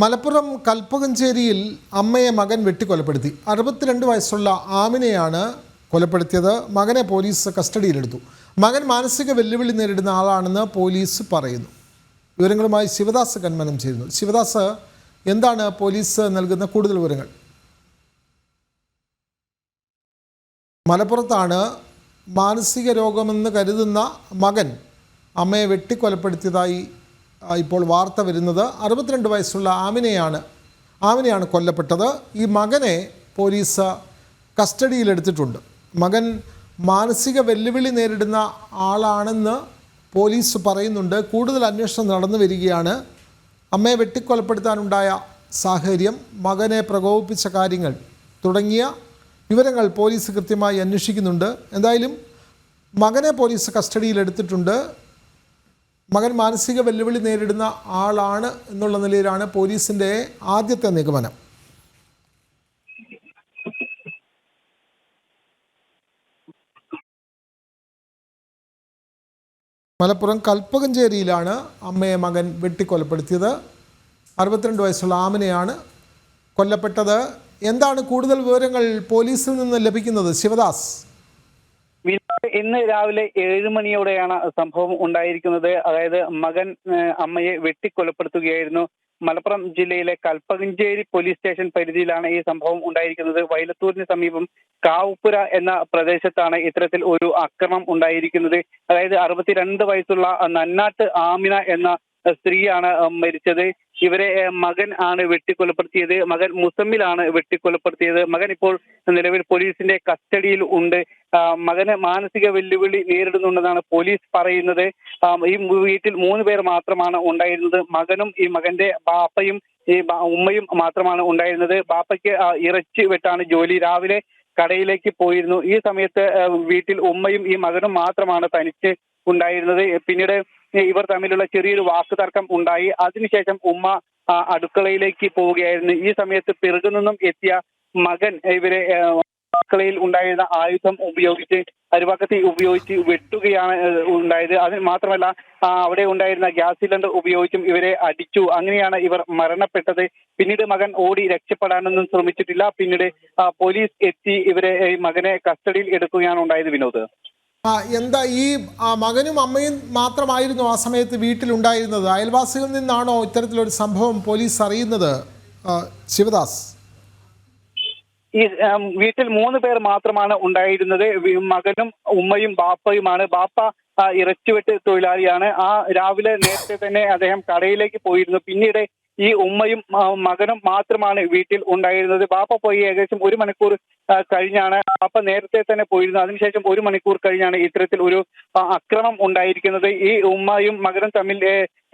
മലപ്പുറം കൽപ്പകഞ്ചേരിയിൽ അമ്മയെ മകൻ വെട്ടിക്കൊലപ്പെടുത്തി. അറുപത്തിരണ്ട് വയസ്സുള്ള ആമിനെയാണ് കൊലപ്പെടുത്തിയത്. മകനെ പോലീസ് കസ്റ്റഡിയിലെടുത്തു. മകൻ മാനസിക വെല്ലുവിളി നേരിടുന്ന ആളാണെന്ന് പോലീസ് പറയുന്നു. വിവരങ്ങളുമായി ശിവദാസ് കന്മനം ചെയ്യുന്നു ശിവദാസ് എന്താണ് പോലീസ് നൽകുന്ന കൂടുതൽ വിവരങ്ങൾ? മലപ്പുറത്താണ് മാനസിക രോഗമെന്ന് കരുതുന്ന മകൻ അമ്മയെ വെട്ടിക്കൊലപ്പെടുത്തിയതായി ഇപ്പോൾ വാർത്ത വരുന്നത് അറുപത്തിരണ്ട് വയസ്സുള്ള ആമിനെയാണ്. ആമിനെയാണ് കൊല്ലപ്പെട്ടത്. ഈ മകനെ പോലീസ് കസ്റ്റഡിയിലെടുത്തിട്ടുണ്ട്. മകൻ മാനസിക വെല്ലുവിളി നേരിടുന്ന ആളാണെന്ന് പോലീസ് പറയുന്നുണ്ട്. കൂടുതൽ അന്വേഷണം നടന്നു വരികയാണ്. അമ്മയെ വെട്ടിക്കൊലപ്പെടുത്താനുണ്ടായ സാഹചര്യം മകനെ പ്രകോപിപ്പിച്ച കാര്യങ്ങൾ തുടങ്ങിയ വിവരങ്ങൾ പോലീസ് കൃത്യമായി അന്വേഷിക്കുന്നുണ്ട്. എന്തായാലും മകനെ പോലീസ് കസ്റ്റഡിയിലെടുത്തിട്ടുണ്ട്. മകൻ മാനസിക വെല്ലുവിളി നേരിടുന്ന ആളാണ് എന്നുള്ള നിലയിലാണ് പോലീസിന്റെ ആദ്യത്തെ നിഗമനം. മലപ്പുറം കൽപ്പകഞ്ചേരിയിലാണ് അമ്മയെ മകൻ വെട്ടിക്കൊലപ്പെടുത്തിയത്. അറുപത്തിരണ്ട് വയസ്സുള്ള ആമിനെയാണ് കൊല്ലപ്പെട്ടത്. എന്താണ് കൂടുതൽ വിവരങ്ങൾ പോലീസിൽ നിന്ന് ലഭിക്കുന്നത്? ശിവദാസ്. ഇന്ന് രാവിലെ ഏഴ് മണിയോടെയാണ് സംഭവം ഉണ്ടായിരിക്കുന്നത്. അതായത് മകൻ അമ്മയെ വെട്ടിക്കൊലപ്പെടുത്തുകയായിരുന്നു. മലപ്പുറം ജില്ലയിലെ കൽപ്പകഞ്ചേരി പോലീസ് സ്റ്റേഷൻ പരിധിയിലാണ് ഈ സംഭവം ഉണ്ടായിരിക്കുന്നത്. വൈലത്തൂരിന് സമീപം കാവുപ്പുര എന്ന പ്രദേശത്താണ് ഇത്തരത്തിൽ ഒരു അക്രമം ഉണ്ടായിരിക്കുന്നത്. അതായത് അറുപത്തിരണ്ട് വയസ്സുള്ള നന്നാട്ട് ആമിന എന്ന സ്ത്രീയാണ് മരിച്ചത്. ഇവരെ മകൻ ആണ് വെട്ടിക്കൊലപ്പെടുത്തിയത്. മകൻ മുസമ്മിലാണ് വെട്ടിക്കൊലപ്പെടുത്തിയത്. മകൻ ഇപ്പോൾ നിലവിൽ പോലീസിന്റെ കസ്റ്റഡിയിൽ ഉണ്ട്. മകന് മാനസിക വെല്ലുവിളി നേരിടുന്നുണ്ടെന്നാണ് പോലീസ് പറയുന്നത്. ഈ വീട്ടിൽ മൂന്ന് പേർ മാത്രമാണ് ഉണ്ടായിരുന്നത്. മകനും ഈ മകന്റെ ബാപ്പയും ഈ ഉമ്മയും മാത്രമാണ് ഉണ്ടായിരുന്നത്. ബാപ്പയ്ക്ക് ഇറച്ചി വെട്ടാണ് ജോലി. രാവിലെ കടയിലേക്ക് പോയിരുന്നു. ഈ സമയത്ത് വീട്ടിൽ ഉമ്മയും ഈ മകനും മാത്രമാണ് തനിച്ച് ഉണ്ടായിരുന്നത്. പിന്നീട് ഇവർ തമ്മിലുള്ള ചെറിയൊരു വാക്ക് തർക്കം ഉണ്ടായി. അതിനുശേഷം ഉമ്മ അടുക്കളയിലേക്ക് പോവുകയായിരുന്നു. ഈ സമയത്ത് പിറകു നിന്നും എത്തിയ മകൻ ഇവരെ അടുക്കളയിൽ ഉണ്ടായിരുന്ന ആയുധം ഉപയോഗിച്ച് അരുവാക്കത്തി ഉപയോഗിച്ച് വെട്ടുകയാണ് ഉണ്ടായത്. അതിന് മാത്രമല്ല അവിടെ ഉണ്ടായിരുന്ന ഗ്യാസ് സിലിണ്ടർ ഉപയോഗിച്ചും ഇവരെ അടിച്ചു. അങ്ങനെയാണ് ഇവർ മരണപ്പെട്ടത്. പിന്നീട് മകൻ ഓടി രക്ഷപ്പെടാനൊന്നും ശ്രമിച്ചിട്ടില്ല. പിന്നീട് പോലീസ് എത്തി ഇവരെ മകനെ കസ്റ്റഡിയിൽ എടുക്കുകയാണ് ഉണ്ടായത് വിനോദ്. എന്താ ഈ മകനും അമ്മയും മാത്രമായിരുന്നു ആ സമയത്ത് വീട്ടിലുണ്ടായിരുന്നത്? അയൽവാസികളിൽ നിന്നാണോ ഇത്തരത്തിലൊരു സംഭവം പോലീസ് അറിയുന്നത്? ശിവദാസ്. ഈ വീട്ടിൽ മൂന്ന് പേർ മാത്രമാണ് ഉണ്ടായിരുന്നത്. മകനും ഉമ്മയും ബാപ്പയുമാണ്. ബാപ്പ ഇറച്ചിവെട്ട് തൊഴിലാളിയാണ്. ആ രാവിലെ നേരത്തെ തന്നെ അദ്ദേഹം കടയിലേക്ക് പോയിരുന്നു. പിന്നീട് ഈ ഉമ്മയും മകനും മാത്രമാണ് വീട്ടിൽ ഉണ്ടായിരുന്നത്. ബാപ്പ പോയി ഏകദേശം ഒരു മണിക്കൂർ കഴിഞ്ഞാണ് ബാപ്പ നേരത്തെ തന്നെ പോയിരുന്നു. അതിനുശേഷം ഒരു മണിക്കൂർ കഴിഞ്ഞാണ് ഇത്തരത്തിൽ ഒരു അക്രമം ഉണ്ടായിരിക്കുന്നത്. ഈ ഉമ്മയും മകനും തമ്മിൽ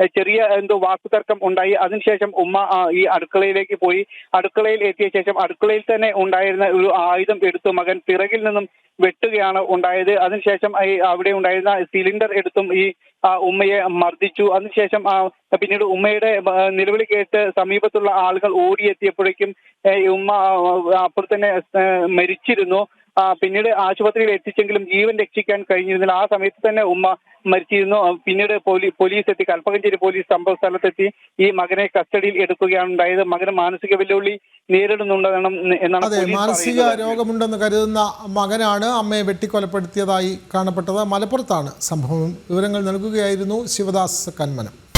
ചെറിയ എന്തോ വാക്കുതർക്കം ഉണ്ടായി. അതിനുശേഷം ഉമ്മ ഈ അടുക്കളയിലേക്ക് പോയി. അടുക്കളയിൽ എത്തിയ ശേഷം അടുക്കളയിൽ തന്നെ ഉണ്ടായിരുന്ന ഒരു ആയുധം എടുത്തു മകൻ പിറകിൽ നിന്നും വെട്ടുകയാണ് ഉണ്ടായത്. അതിനുശേഷം അവിടെ ഉണ്ടായിരുന്ന സിലിണ്ടർ എടുത്തും ഈ ഉമ്മയെ മർദ്ദിച്ചു. അതിനുശേഷം പിന്നീട് ഉമ്മയുടെ നിലവിളി കേട്ട് സമീപത്തുള്ള ആളുകൾ ഓടിയെത്തിയപ്പോഴേക്കും ഉമ്മ അപ്പുറത്തന്നെ മരിച്ചിരുന്നു. പിന്നീട് ആശുപത്രിയിൽ എത്തിച്ചെങ്കിലും ജീവൻ രക്ഷിക്കാൻ കഴിഞ്ഞിരുന്നില്ല. ആ സമയത്ത് തന്നെ ഉമ്മ മരിച്ചിരുന്നു. പിന്നീട് പോലീ- പോലീസ് എത്തി. കൽപ്പകഞ്ചേരി പോലീസ് സംഭവ സ്ഥലത്തെത്തി. ഈ മകനെ കസ്റ്റഡിയിൽ എടുക്കുകയാണ് ഉണ്ടായത്. മകന് മാനസിക വെല്ലുവിളി നേരിടുന്നുണ്ടെന്നാണ് എന്നാണ് മാനസിക രോഗമുണ്ടെന്ന് കരുതുന്ന മകനാണ് അമ്മയെ വെട്ടിക്കൊലപ്പെടുത്തിയതായി കാണപ്പെട്ടത്. മലപ്പുറത്താണ് സംഭവം. വിവരങ്ങൾ നൽകുകയായിരുന്നു ശിവദാസ് കന്മനം.